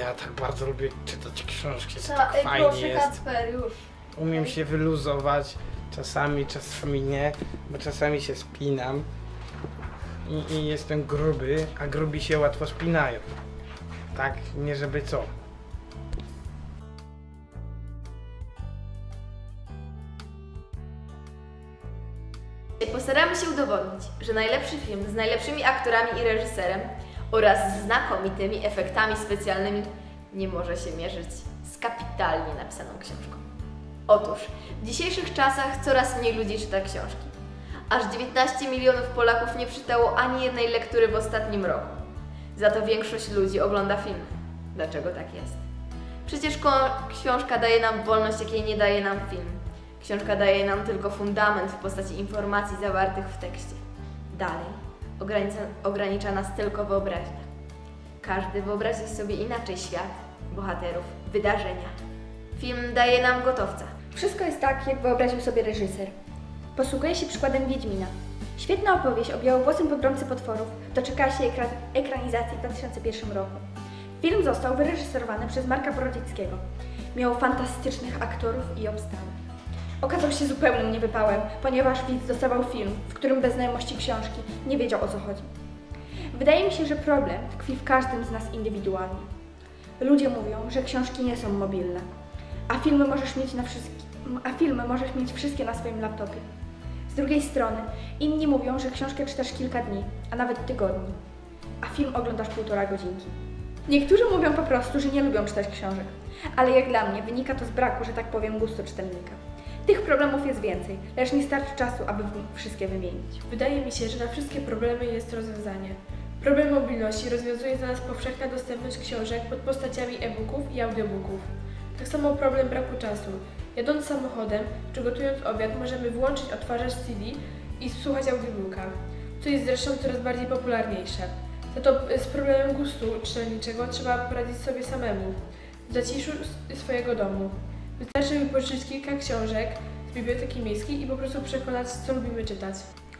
ja tak bardzo lubię czytać książki, Ta, tak ej, fajnie proszę jest. Kacper, już. Umiem się wyluzować, czasami, czasami nie, bo czasami się spinam i, i jestem gruby, a grubi się łatwo spinają. Tak, nie żeby co. Postaramy się udowodnić, że najlepszy film z najlepszymi aktorami i reżyserem oraz znakomitymi efektami specjalnymi nie może się mierzyć z kapitalnie napisaną książką. Otóż w dzisiejszych czasach coraz mniej ludzi czyta książki. Aż 19 milionów Polaków nie czytało ani jednej lektury w ostatnim roku. Za to większość ludzi ogląda filmy. Dlaczego tak jest? Przecież książka daje nam wolność, jakiej nie daje nam film. Książka daje nam tylko fundament w postaci informacji zawartych w tekście. Dalej, ogranicza, ogranicza nas tylko wyobraźnia. Każdy wyobrazi sobie inaczej świat, bohaterów, wydarzenia. Film daje nam gotowca. Wszystko jest tak, jak wyobraził sobie reżyser. Posługuje się przykładem Wiedźmina. Świetna opowieść o białowłosym pogromcy potworów doczekała się ekra ekranizacji w 2001 roku. Film został wyreżyserowany przez Marka Borodzieckiego. Miał fantastycznych aktorów i obstawę. Okazał się zupełnym niewypałem, ponieważ widz dostawał film, w którym bez znajomości książki nie wiedział o co chodzi. Wydaje mi się, że problem tkwi w każdym z nas indywidualnie. Ludzie mówią, że książki nie są mobilne, a filmy możesz mieć na wszystkie, a filmy możesz mieć wszystkie na swoim laptopie. Z drugiej strony, inni mówią, że książkę czytasz kilka dni, a nawet tygodni, a film oglądasz półtora godzinki. Niektórzy mówią po prostu, że nie lubią czytać książek, ale jak dla mnie wynika to z braku, że tak powiem, gustu czytelnika. Tych problemów jest więcej, lecz nie starczy czasu, aby wszystkie wymienić. Wydaje mi się, że na wszystkie problemy jest rozwiązanie. Problem mobilności rozwiązuje za nas powszechna dostępność książek pod postaciami e-booków i audiobooków. Tak samo problem braku czasu. Jadąc samochodem czy gotując obiad możemy włączyć odtwarzacz CD i słuchać audiobooka, co jest zresztą coraz bardziej popularniejsze. Za to y, z problemem gustu czytelniczego trzeba poradzić sobie samemu, w zaciszu swojego domu. Wystarczy wypożyczyć kilka książek z biblioteki miejskiej i po prostu przekonać, co lubimy czytać.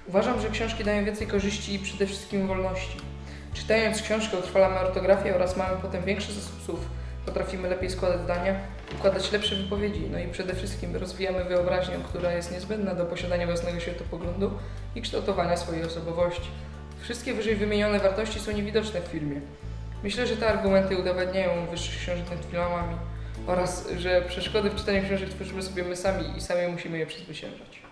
Uważam, że książki dają więcej korzyści i przede wszystkim wolności. Czytając książkę utrwalamy ortografię oraz mamy potem większy zasób słów. Potrafimy lepiej składać zdania, układać lepsze wypowiedzi, no i przede wszystkim rozwijamy wyobraźnię, która jest niezbędna do posiadania własnego światopoglądu i kształtowania swojej osobowości. Wszystkie wyżej wymienione wartości są niewidoczne w filmie. Myślę, że te argumenty udowadniają wyższych książek nad filmami oraz, że przeszkody w czytaniu książek tworzymy sobie my sami i sami musimy je przezwyciężać.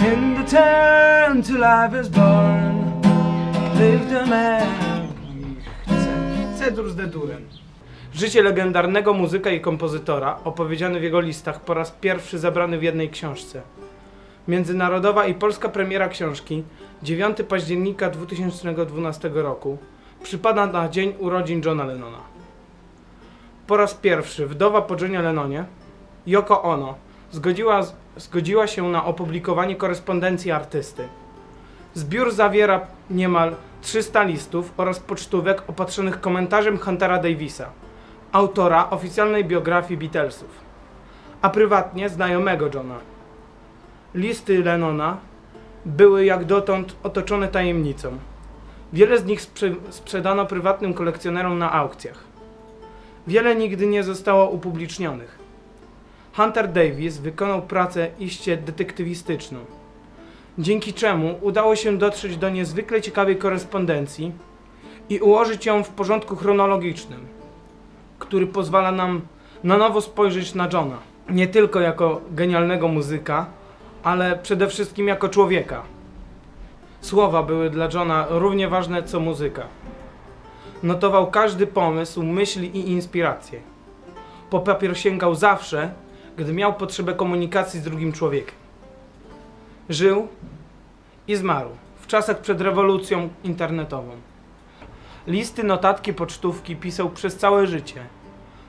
In the town till life is born, lived a man. Chcę. Cedur z dedurem. Życie legendarnego muzyka i kompozytora, opowiedziane w jego listach, po raz pierwszy zebrany w jednej książce. Międzynarodowa i polska premiera książki 9 października 2012 roku przypada na dzień urodzin Johna Lennona. Po raz pierwszy wdowa po Johnie Lennonie, Yoko Ono, zgodziła, zgodziła się na opublikowanie korespondencji artysty. Zbiór zawiera niemal 300 listów oraz pocztówek opatrzonych komentarzem Huntera Davisa, autora oficjalnej biografii Beatlesów, a prywatnie znajomego Johna. Listy Lennona były jak dotąd otoczone tajemnicą. Wiele z nich sprze- sprzedano prywatnym kolekcjonerom na aukcjach. Wiele nigdy nie zostało upublicznionych. Hunter Davis wykonał pracę iście detektywistyczną dzięki czemu udało się dotrzeć do niezwykle ciekawej korespondencji i ułożyć ją w porządku chronologicznym, który pozwala nam na nowo spojrzeć na Johna. Nie tylko jako genialnego muzyka, ale przede wszystkim jako człowieka. Słowa były dla Johna równie ważne co muzyka. Notował każdy pomysł, myśli i inspiracje. Po papier sięgał zawsze, gdy miał potrzebę komunikacji z drugim człowiekiem. Żył i zmarł w czasach przed rewolucją internetową. Listy, notatki, pocztówki pisał przez całe życie.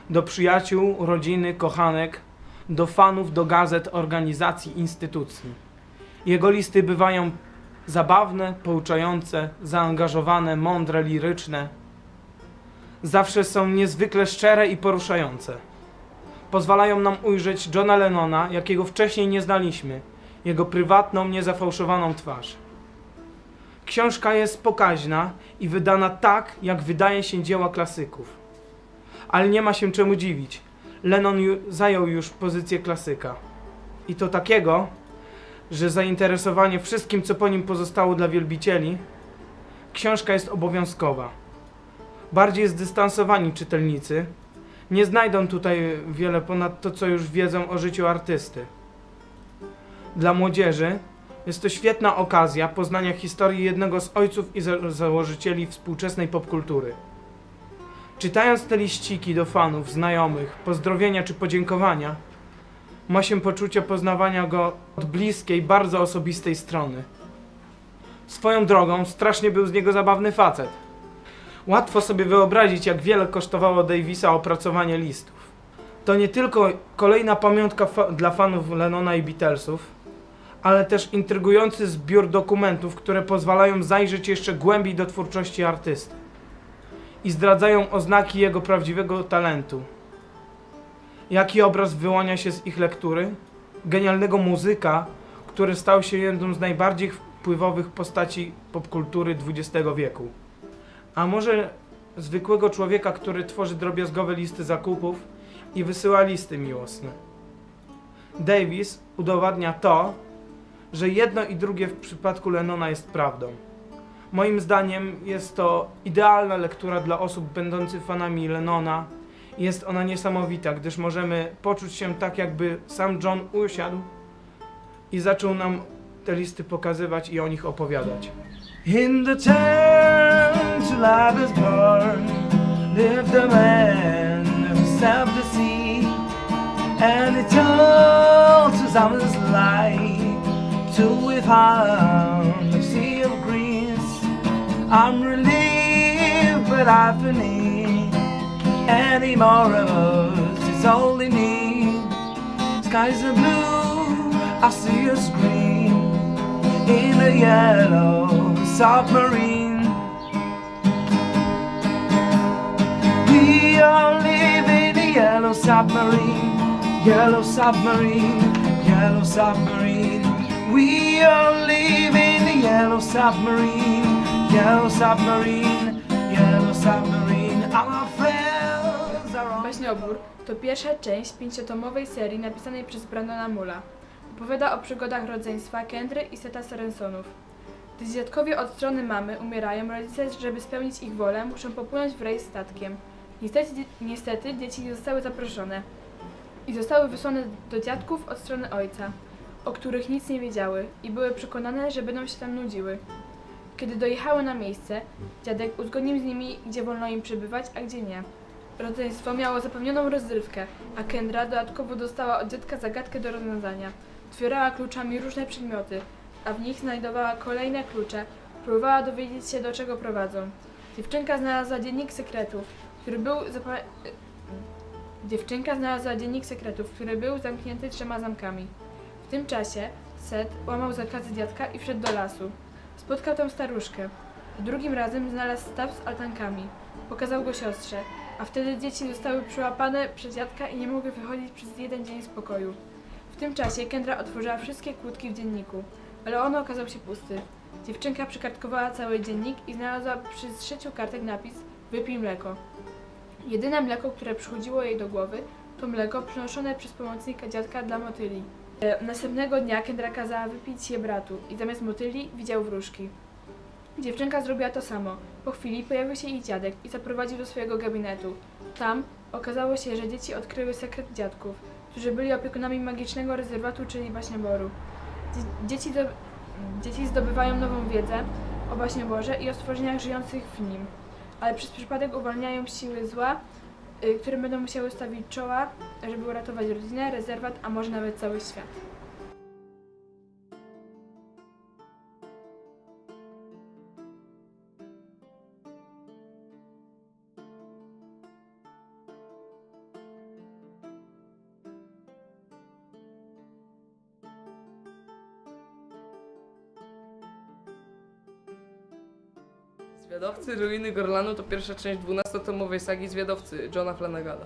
Do przyjaciół, rodziny, kochanek, do fanów, do gazet, organizacji, instytucji. Jego listy bywają zabawne, pouczające, zaangażowane, mądre, liryczne. Zawsze są niezwykle szczere i poruszające. Pozwalają nam ujrzeć Johna Lennona, jakiego wcześniej nie znaliśmy jego prywatną, niezafałszowaną twarz. Książka jest pokaźna i wydana tak, jak wydaje się dzieła klasyków. Ale nie ma się czemu dziwić. Lennon ju- zajął już pozycję klasyka. I to takiego, że zainteresowanie wszystkim, co po nim pozostało dla wielbicieli, książka jest obowiązkowa. Bardziej zdystansowani czytelnicy nie znajdą tutaj wiele ponad to, co już wiedzą o życiu artysty. Dla młodzieży jest to świetna okazja poznania historii jednego z ojców i za założycieli współczesnej popkultury. Czytając te liściki do fanów, znajomych, pozdrowienia czy podziękowania, ma się poczucie poznawania go od bliskiej, bardzo osobistej strony. Swoją drogą, strasznie był z niego zabawny facet. Łatwo sobie wyobrazić, jak wiele kosztowało Davisa opracowanie listów. To nie tylko kolejna pamiątka fa dla fanów Lennona i Beatlesów, ale też intrygujący zbiór dokumentów, które pozwalają zajrzeć jeszcze głębiej do twórczości artysty i zdradzają oznaki jego prawdziwego talentu. Jaki obraz wyłania się z ich lektury? Genialnego muzyka, który stał się jedną z najbardziej wpływowych postaci popkultury XX wieku. A może zwykłego człowieka, który tworzy drobiazgowe listy zakupów i wysyła listy miłosne. Davis udowadnia to, że jedno i drugie w przypadku Lennona jest prawdą. Moim zdaniem jest to idealna lektura dla osób będących fanami Lennona. Jest ona niesamowita, gdyż możemy poczuć się tak, jakby sam John usiadł i zaczął nam te listy pokazywać i o nich opowiadać. In the to is born, lived a man the sea, and light till we I'm relieved, but I need any more of us. It's all they need. Skies are blue, I see us green in a yellow submarine. We all live in a yellow submarine, yellow submarine, yellow submarine. We all live in a yellow submarine, yellow submarine, yellow submarine. Our friends are on. Baśniobór to pierwsza część pięciotomowej serii napisanej przez Brandona Mula. Opowiada o przygodach rodzeństwa Kendry i Seta Sorensonów. Gdy dziadkowie od strony mamy umierają, rodzice, żeby spełnić ich wolę, muszą popłynąć w rejs statkiem. Niestety, niestety dzieci nie zostały zaproszone i zostały wysłane do dziadków od strony ojca, o których nic nie wiedziały i były przekonane, że będą się tam nudziły. Kiedy dojechały na miejsce, dziadek uzgodnił z nimi, gdzie wolno im przebywać, a gdzie nie. Rodzeństwo miało zapewnioną rozrywkę, a Kendra dodatkowo dostała od dziadka zagadkę do rozwiązania. Otwierała kluczami różne przedmioty, a w nich znajdowała kolejne klucze. Próbowała dowiedzieć się, do czego prowadzą. Dziewczynka znalazła dziennik sekretów, który był zapa- Dziewczynka znalazła dziennik sekretów, który był zamknięty trzema zamkami. W tym czasie Seth łamał zakazy dziadka i wszedł do lasu. Spotkał tam staruszkę. Drugim razem znalazł staw z altankami. Pokazał go siostrze, a wtedy dzieci zostały przyłapane przez dziadka i nie mogły wychodzić przez jeden dzień z pokoju. W tym czasie Kendra otworzyła wszystkie kłódki w dzienniku, ale on okazał się pusty. Dziewczynka przykartkowała cały dziennik i znalazła przy zszyciu kartek napis Wypij mleko. Jedyne mleko, które przychodziło jej do głowy, to mleko przynoszone przez pomocnika dziadka dla motyli. E, Następnego dnia Kendra kazała wypić je bratu i zamiast motyli widział wróżki. Dziewczynka zrobiła to samo. Po chwili pojawił się ich dziadek i zaprowadził do swojego gabinetu. Tam okazało się, że dzieci odkryły sekret dziadków, którzy byli opiekunami magicznego rezerwatu, czyli Baśnioboru. Dzie- Dzieci, do, dzieci zdobywają nową wiedzę o Baśnioborze i o stworzeniach żyjących w nim, ale przez przypadek uwalniają siły zła, y, które będą musiały stawić czoła, żeby uratować rodzinę, rezerwat, a może nawet cały świat. Ruiny Gorlanu to pierwsza część 12-tomowej sagi Zwiadowcy Johna Flanagana.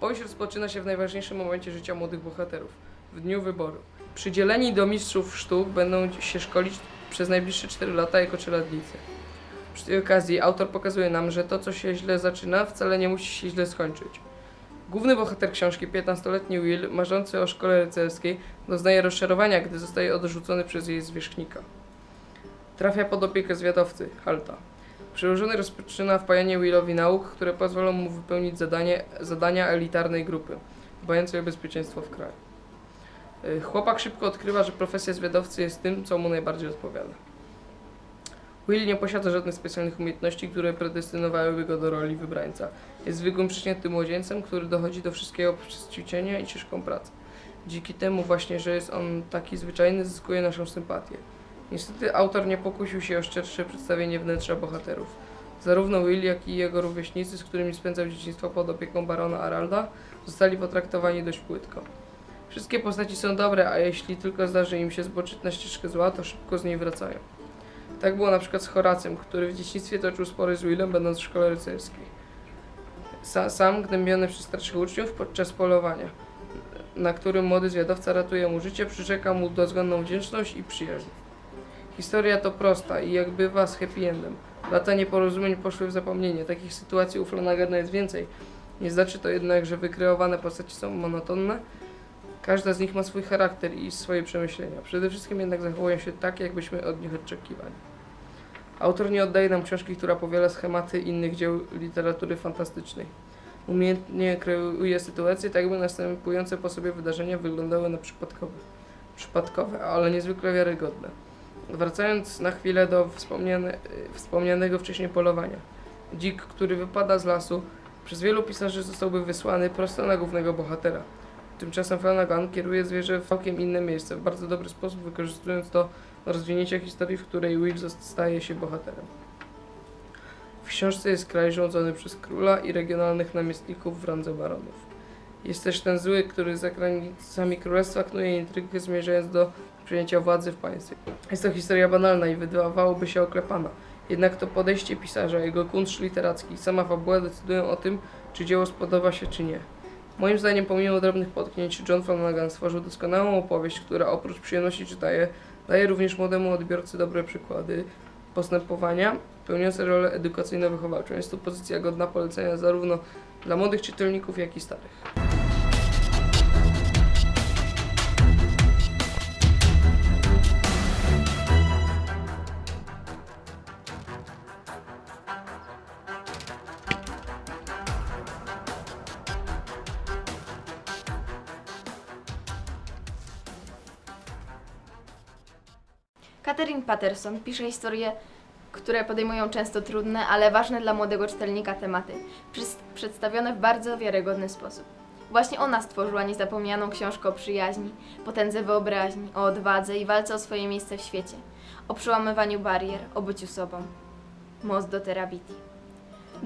Powieść rozpoczyna się w najważniejszym momencie życia młodych bohaterów. w dniu wyboru. Przydzieleni do mistrzów sztuk będą się szkolić przez najbliższe 4 lata jako czeladnicy. Przy tej okazji autor pokazuje nam, że to, co się źle zaczyna, wcale nie musi się źle skończyć. Główny bohater książki, 15-letni Will, marzący o szkole rycerskiej, doznaje rozczarowania, gdy zostaje odrzucony przez jej zwierzchnika. Trafia pod opiekę zwiadowcy, Halta. Przełożony rozpoczyna wpajanie Willowi nauk, które pozwolą mu wypełnić zadanie, zadania elitarnej grupy, dbającej o bezpieczeństwo w kraju. Y, Chłopak szybko odkrywa, że profesja zwiadowcy jest tym, co mu najbardziej odpowiada. Will nie posiada żadnych specjalnych umiejętności, które predestynowałyby go do roli wybrańca. Jest zwykłym przeciętnym młodzieńcem, który dochodzi do wszystkiego przez ćwiczenia i ciężką pracę. Dzięki temu właśnie, że jest on taki zwyczajny, zyskuje naszą sympatię. Niestety autor nie pokusił się o szczersze przedstawienie wnętrza bohaterów. Zarówno Will, jak i jego rówieśnicy, z którymi spędzał dzieciństwo pod opieką barona Aralda, zostali potraktowani dość płytko. Wszystkie postaci są dobre, a jeśli tylko zdarzy im się zboczyć na ścieżkę zła, to szybko z niej wracają. Tak było na przykład z Horacem, który w dzieciństwie toczył spory z Willem, będąc w szkole rycerskiej. Sa, sam gnębiony przez starszych uczniów podczas polowania, na którym młody zwiadowca ratuje mu życie, przyrzeka mu dozgonną wdzięczność i przyjaźń. Historia to prosta i jak bywa z happy endem. Lata nieporozumień poszły w zapomnienie. Takich sytuacji u Flanagana jest więcej. Nie znaczy to jednak, że wykreowane postaci są monotonne. Każda z nich ma swój charakter i swoje przemyślenia. Przede wszystkim jednak zachowują się tak, jakbyśmy od nich oczekiwali. Autor nie oddaje nam książki, która powiela schematy innych dzieł literatury fantastycznej. Umiejętnie kreuje sytuacje, tak by następujące po sobie wydarzenia wyglądały na przypadkowe. Przypadkowe, ale niezwykle wiarygodne. Wracając na chwilę do wspomniane, wspomnianego wcześniej polowania. Dzik, który wypada z lasu, przez wielu pisarzy zostałby wysłany prosto na głównego bohatera. Tymczasem Flanagan kieruje zwierzę w całkiem inne miejsce, w bardzo dobry sposób wykorzystując to do rozwinięcia historii, w której Will staje się bohaterem. W książce jest kraj rządzony przez króla i regionalnych namiestników w randze baronów. Jest też ten zły, który za granicami królestwa knuje intrygy zmierzając do przejęcia władzy w państwie. Jest to historia banalna i wydawałoby się oklepana. Jednak to podejście pisarza, jego kunszt literacki i sama fabuła decydują o tym, czy dzieło spodoba się, czy nie. Moim zdaniem, pomimo drobnych potknięć, John Flanagan stworzył doskonałą opowieść, która oprócz przyjemności czytaje, daje również młodemu odbiorcy dobre przykłady postępowania, pełniące rolę edukacyjno-wychowawczą. Jest to pozycja godna polecenia zarówno dla młodych czytelników, jak i starych. Catherine Patterson pisze historie, które podejmują często trudne, ale ważne dla młodego czytelnika tematy, przedstawione w bardzo wiarygodny sposób. Właśnie ona stworzyła niezapomnianą książkę o przyjaźni, potędze wyobraźni, o odwadze i walce o swoje miejsce w świecie, o przełamywaniu barier, o byciu sobą. Most do Terabiti.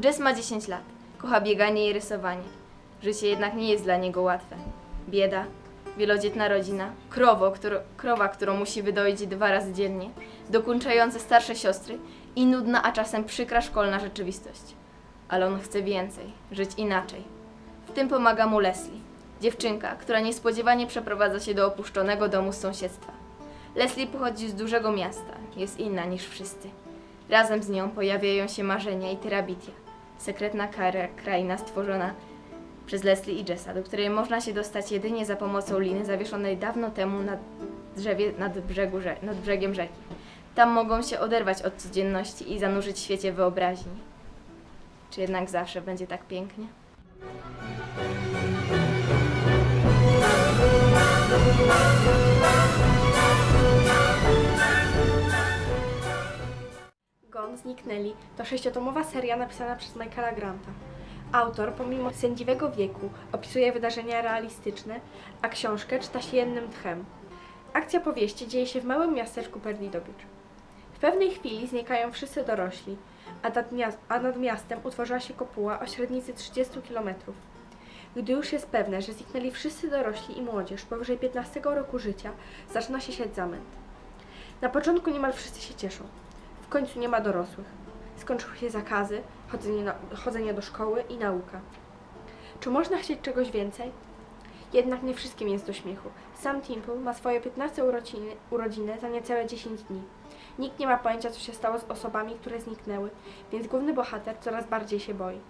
Jess ma 10 lat, kocha bieganie i rysowanie. Życie jednak nie jest dla niego łatwe. Bieda, wielodzietna rodzina, krowo, krowa, którą musi wydoić dwa razy dziennie, dokuczające starsze siostry i nudna, a czasem przykra szkolna rzeczywistość. Ale on chce więcej, żyć inaczej. W tym pomaga mu Leslie, dziewczynka, która niespodziewanie przeprowadza się do opuszczonego domu z sąsiedztwa. Leslie pochodzi z dużego miasta, jest inna niż wszyscy. Razem z nią pojawiają się marzenia i terabitia, sekretna kara, kraina stworzona przez Leslie i Jessa, do której można się dostać jedynie za pomocą liny zawieszonej dawno temu na drzewie nad, brzegu, rze- nad brzegiem rzeki. Tam mogą się oderwać od codzienności i zanurzyć w świecie wyobraźni. Czy jednak zawsze będzie tak pięknie? Gone zniknęli to sześciotomowa seria napisana przez Michaela Granta. Autor, pomimo sędziwego wieku, opisuje wydarzenia realistyczne, a książkę czyta się jednym tchem. Akcja powieści dzieje się w małym miasteczku Perdido Beach. W pewnej chwili znikają wszyscy dorośli, a nad, a nad miastem utworzyła się kopuła o średnicy 30 km. Gdy już jest pewne, że zniknęli wszyscy dorośli i młodzież powyżej 15 roku życia, zaczyna się sieć zamęt. Na początku niemal wszyscy się cieszą. W końcu nie ma dorosłych. Skończyły się zakazy, chodzenie, na, chodzenie do szkoły i nauka. Czy można chcieć czegoś więcej? Jednak nie wszystkim jest do śmiechu. Sam Timple ma swoje 15 urodziny, urodziny za niecałe 10 dni. Nikt nie ma pojęcia, co się stało z osobami, które zniknęły, więc główny bohater coraz bardziej się boi.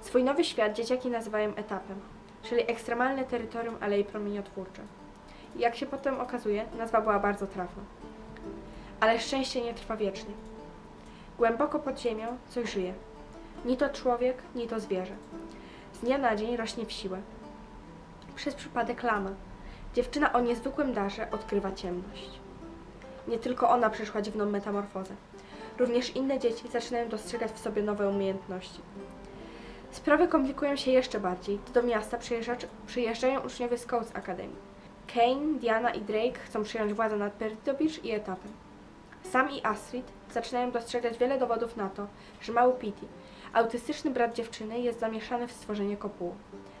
Swój nowy świat dzieciaki nazywają etapem, czyli ekstremalne terytorium Alei Promieniotwórcze. I jak się potem okazuje, nazwa była bardzo trafna. Ale szczęście nie trwa wiecznie. Głęboko pod ziemią coś żyje. Ni to człowiek, ni to zwierzę. Z dnia na dzień rośnie w siłę. Przez przypadek lama. Dziewczyna o niezwykłym darze odkrywa ciemność. Nie tylko ona przeszła dziwną metamorfozę. Również inne dzieci zaczynają dostrzegać w sobie nowe umiejętności. Sprawy komplikują się jeszcze bardziej, gdy do miasta przyjeżdża, przyjeżdżają uczniowie Scouts Academy. Kane, Diana i Drake chcą przyjąć władzę nad Perdido Beach i etapem. Sam i Astrid zaczynają dostrzegać wiele dowodów na to, że mały Pity, autystyczny brat dziewczyny, jest zamieszany w stworzenie kopuły.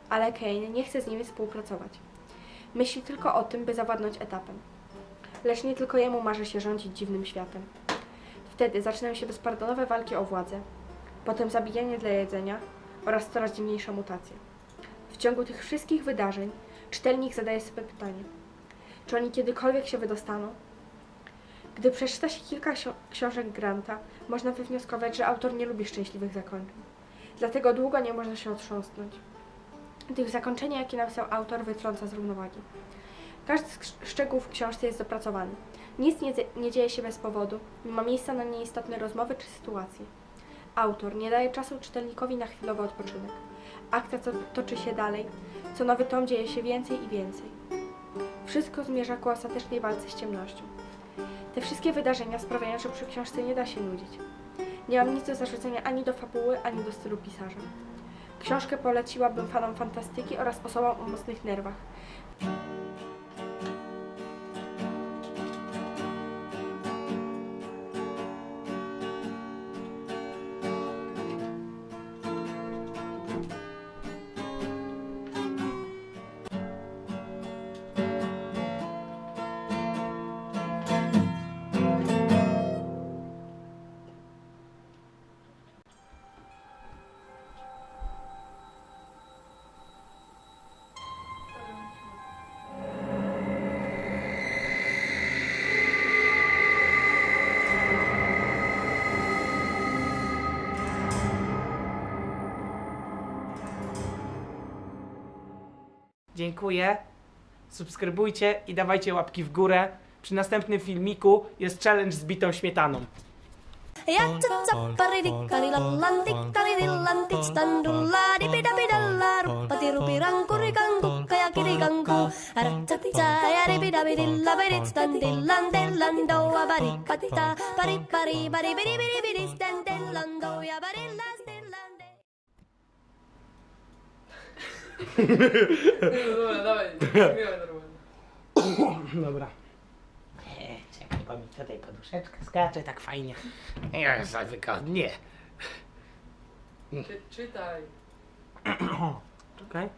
Ale Kane nie chce z nimi współpracować. Myśli tylko o tym, by zawładnąć etapem. Lecz nie tylko jemu marzy się rządzić dziwnym światem. Wtedy zaczynają się bezpardonowe walki o władzę, potem zabijanie dla jedzenia oraz coraz dziwniejsze mutacje. W ciągu tych wszystkich wydarzeń czytelnik zadaje sobie pytanie, czy oni kiedykolwiek się wydostaną? Gdy przeczyta się kilka książek Granta, można wywnioskować, że autor nie lubi szczęśliwych zakończeń. Dlatego długo nie można się otrząsnąć. Tych zakończenia, jakie napisał autor, wytrąca z równowagi. Każdy szczegółów w książce jest dopracowany. Nic nie, nie dzieje się bez powodu, mimo miejsca na nieistotne rozmowy czy sytuacje. Autor nie daje czasu czytelnikowi na chwilowy odpoczynek. Akcja to, toczy się dalej, co nowy tom dzieje się więcej i więcej. Wszystko zmierza ku ostatecznej walce z ciemnością. Te wszystkie wydarzenia sprawiają, że przy książce nie da się nudzić. Nie mam nic do zarzucenia ani do fabuły, ani do stylu pisarza. Książkę poleciłabym fanom fantastyki oraz osobom o mocnych nerwach. Dziękuję. Subskrybujcie i dawajcie łapki w górę. Przy następnym filmiku jest challenge z bitą śmietaną. Ja tsatsapparidikkarillallantikkarilillantikstandulla dipidapidalla ja kirikanku Aratsatsa ja dipidapidillapiditstandillandellando abarikatita paripari baribiribiribidistandellando ja barillastillande Dobra, dawaj, normalnie. Dobra. E, Czekaj, bo mi tutaj poduszeczka skacze tak fajnie. Jest za wygodnie. Czy, czytaj. Czekaj.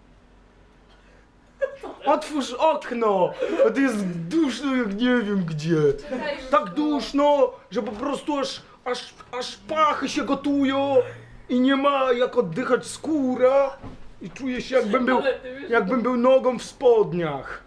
Otwórz okno! A to jest duszno jak nie wiem gdzie. Tak duszno, że po prostu aż, aż, aż pachy się gotują i nie ma jak oddychać skóra i czuję się jakbym był, jakbym był nogą w spodniach.